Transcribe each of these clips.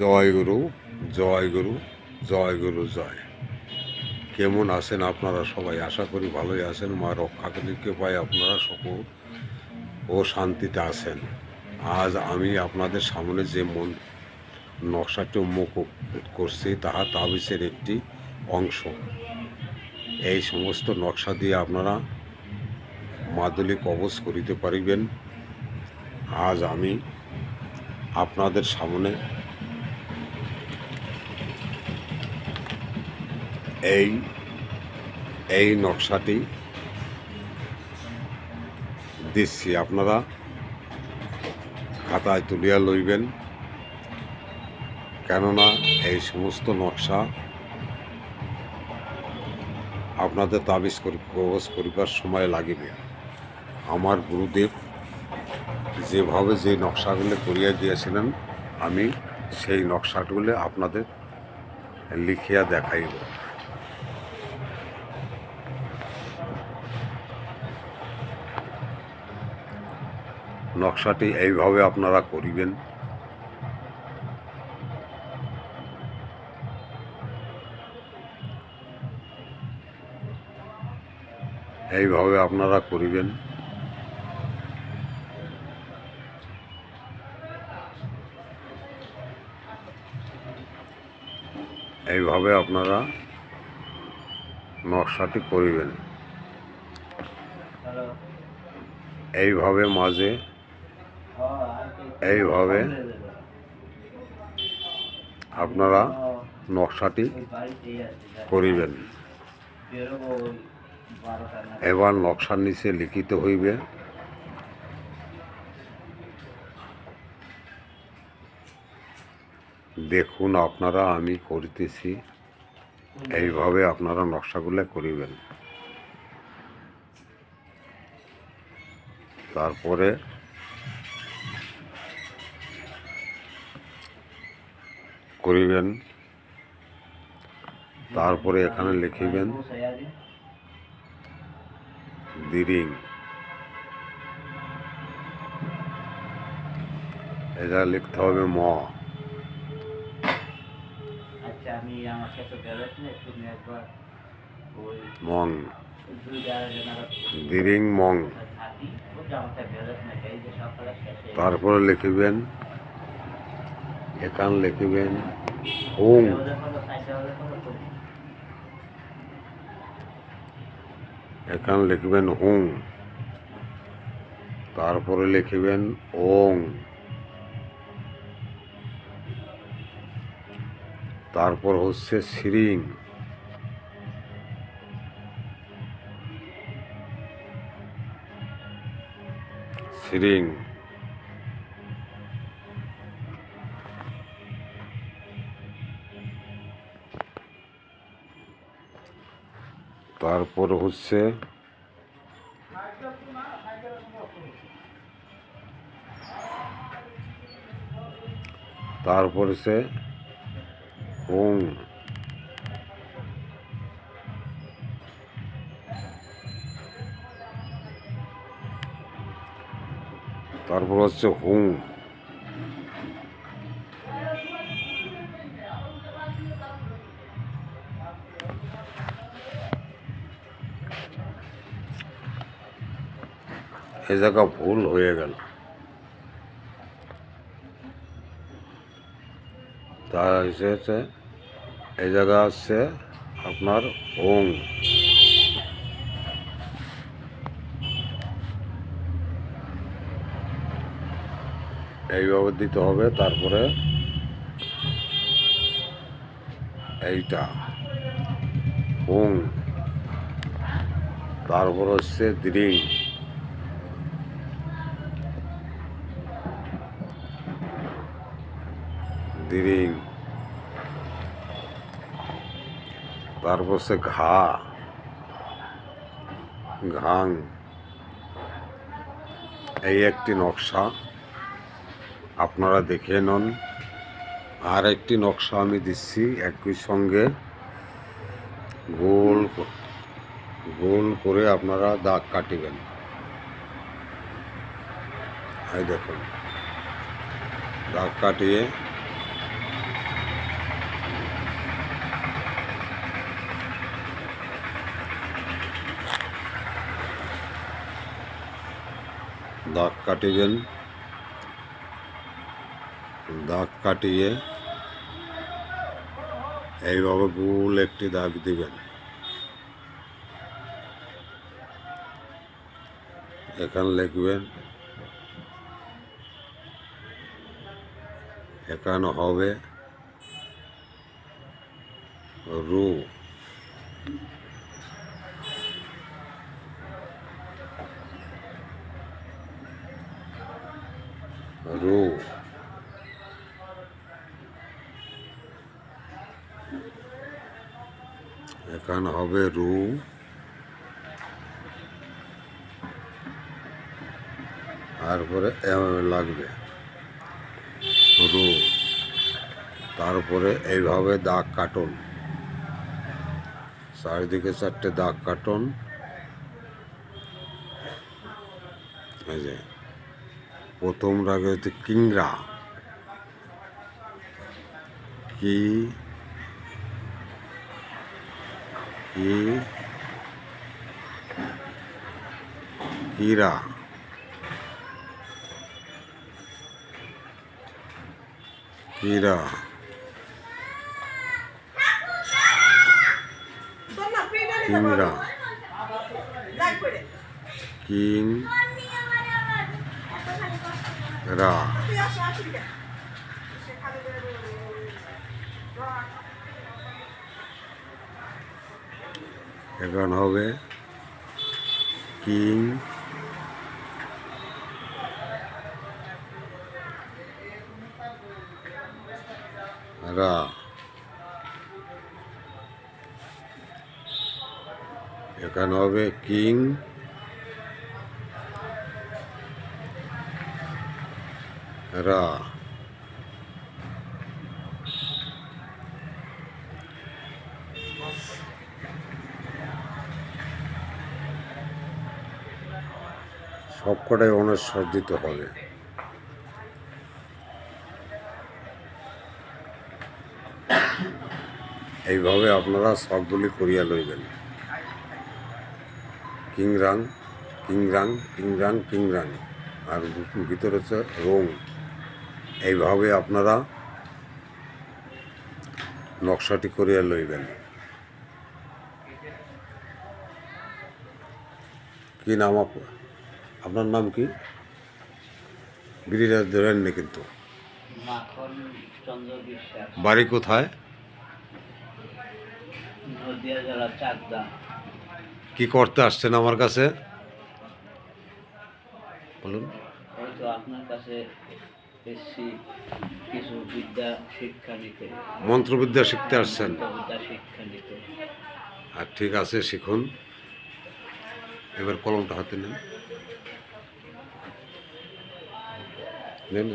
জয় গুরু জয় গুরু জয় গুরু, জয়। কেমন আছেন আপনারা সবাই? আশা করি ভালোই আছেন। মা রক্ষাকালীকে পাই আপনারা সকল ও শান্তিতে আছেন। আজ আমি আপনাদের সামনে যে মন নকশাটি উন্মুখ করছি, তাহা তাবিজের একটি অংশ। এই সমস্ত নকশা দিয়ে আপনারা মাদুলি কবচ করিতে পারিবেন। আজ আমি আপনাদের সামনে এই এই নকশাটি দিচ্ছি আপনারা। খাতায় তুলিয়া লইবেন। কেননা এই সমস্ত নকশা আপনাদের তাবিজ করি কবচ করিবার সময় লাগিবে। আমার গুরুদেব যেভাবে যে নকশাগুলো করিয়া দিয়েছিলেন, আমি সেই নকশাগুলো আপনাদের লিখিয়া দেখাইব। নকশাটি এইভাবে আপনারা করিবেন। এইভাবে আপনারা করিবেন। এইভাবে আপনারা নকশাটি করিবেন। এইভাবে মাঝে এইভাবে আপনারা নকশাটি করিবেন। এবার নকশার নিচে লিখিত হইবে, দেখুন আপনারা, আমি করিতেছি। এইভাবে আপনারা নকশাগুলো করিবেন। তারপরে করিবেন। তারপরে এখানে লিখিবেন দিরিং। এটা লিখতে হবে ম। আচ্ছা মং। নাগাদ দিরিং মং। থাকি ওটা আমার কাছে ব্যালেন্স নেই এই যে সকালে শেষে তারপরে লিখিবেন এখান লিখিবেন করি এখান লিখবেন হুং তারপরে লিখিবেন ওং। তারপর হচ্ছে সিরিং। সিরিং। তারপর হচ্ছে তারপর হচ্ছে হুং তারপর হচ্ছে হুং। এ জায়গা ভুল হয়ে গেল। তা হচ্ছে এই জায়গা হচ্ছে আপনার ওং। এইভাবে দিতে হবে, তারপরে এইটা হুং তারপর হচ্ছে দ্রিং দিরিং তারপর সে ঘা। ঘাং। এই একটি নকশা। আপনারা দেখে নন। আর একটি নকশা আমি দিচ্ছি একই সঙ্গে। গোল গোল করে আপনারা দাগ কাটিবেন। দেখুন। দাগ কাটিয়ে দাগ কাটিবেন দাগ কাটিয়ে এইভাবে গোল একটি দাগ দিবেন। এখানে লিখবেন এখানে হবে রু। রু এখানে হবে রু। তারপরে এম লাগবে। রু। তারপরে এইভাবে দাগ কাটুন। চারিদিকে চারটে দাগ কাটুন। এই যে। প্রথম রাগে হচ্ছে কিংরা। কি? কি? কিরা? কিরা? কিংরা? কিং? রা এখন হবে কিং রা। এখানে হবে কিং রা। সবকটাই অনস্বর দিতে হবে। এইভাবে আপনারা সবগুলি করিয়া লইবেন। কিংরাং কিংরাং কিংরাং কিংরাং। আর ভিতরে হচ্ছে রং এইভাবে আপনারা নকশাটি করিয়া লইবেন। কি নাম আপ- আপনার নাম কি? গিরিরাজ ধরেননি কিন্তু। বাড়ি কোথায়? কি করতে আসছেন আমার কাছে? বলুন। আপনার কাছে এসছি কিছু বিদ্যা শিক্ষা নিতে। মন্ত্রবিদ্যা শিখতে আসছেন? শিক্ষা নিতে। আর ঠিক আছে শিখুন। এবার কলমটা হাতে নেন। নেন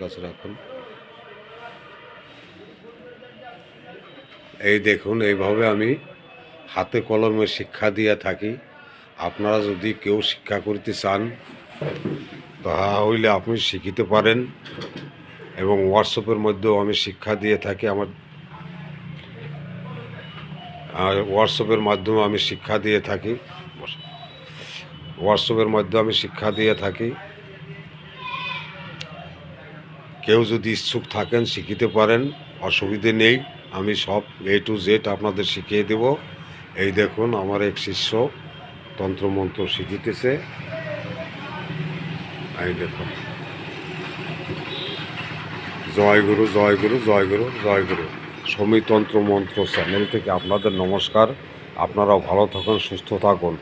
কাছে রাখুন। এই দেখুন এইভাবে আমি হাতে কলমে শিক্ষা দিয়ে থাকি। আপনারা যদি কেউ শিক্ষা করতে চান তাহা হইলে আপনি শিখিতে পারেন এবং হোয়াটসঅ্যাপের মধ্যেও আমি শিক্ষা দিয়ে থাকি আমার হোয়াটসঅ্যাপের মাধ্যমে আমি শিক্ষা দিয়ে থাকি হোয়াটসঅ্যাপের মাধ্যমে আমি শিক্ষা দিয়ে থাকি। কেউ যদি ইচ্ছুক থাকেন শিখিতে পারেন, অসুবিধে নেই, আমি সব এ টু জেড আপনাদের শিখিয়ে দেব। এই দেখুন আমার এক শিষ্য তন্ত্রমন্ত্র শিখিতেছে। এই দেখুন জয় গুরু জয় গুরু জয় গুরু জয় গুরু। সমিতন্ত্র মন্ত্র চ্যানেল থেকে আপনাদের নমস্কার। আপনারা ভালো থাকুন, সুস্থ থাকুন।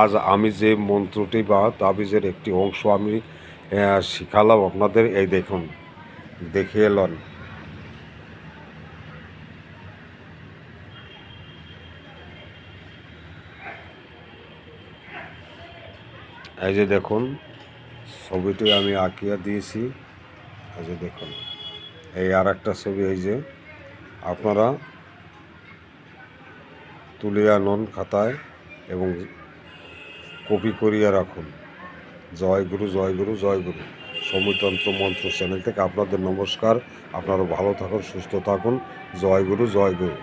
আজ আমি যে মন্ত্রটি বা তাবিজের একটি অংশ আমি শিখালাম আপনাদের, এই দেখুন, দেখিয়ে এলেন এই যে দেখুন ছবিটি আমি আঁকিয়া দিয়েছি। এই যে দেখুন, এই আর একটা ছবি, এই যে আপনারা তুলিয়া নন খাতায় এবং কপি করিয়া রাখুন। জয় গুরু জয় গুরু জয় গুরু। সমীতন্ত্র মন্ত্র চ্যানেল থেকে আপনাদের নমস্কার। আপনারা ভালো থাকুন, সুস্থ থাকুন। জয় গুরু জয় গুরু।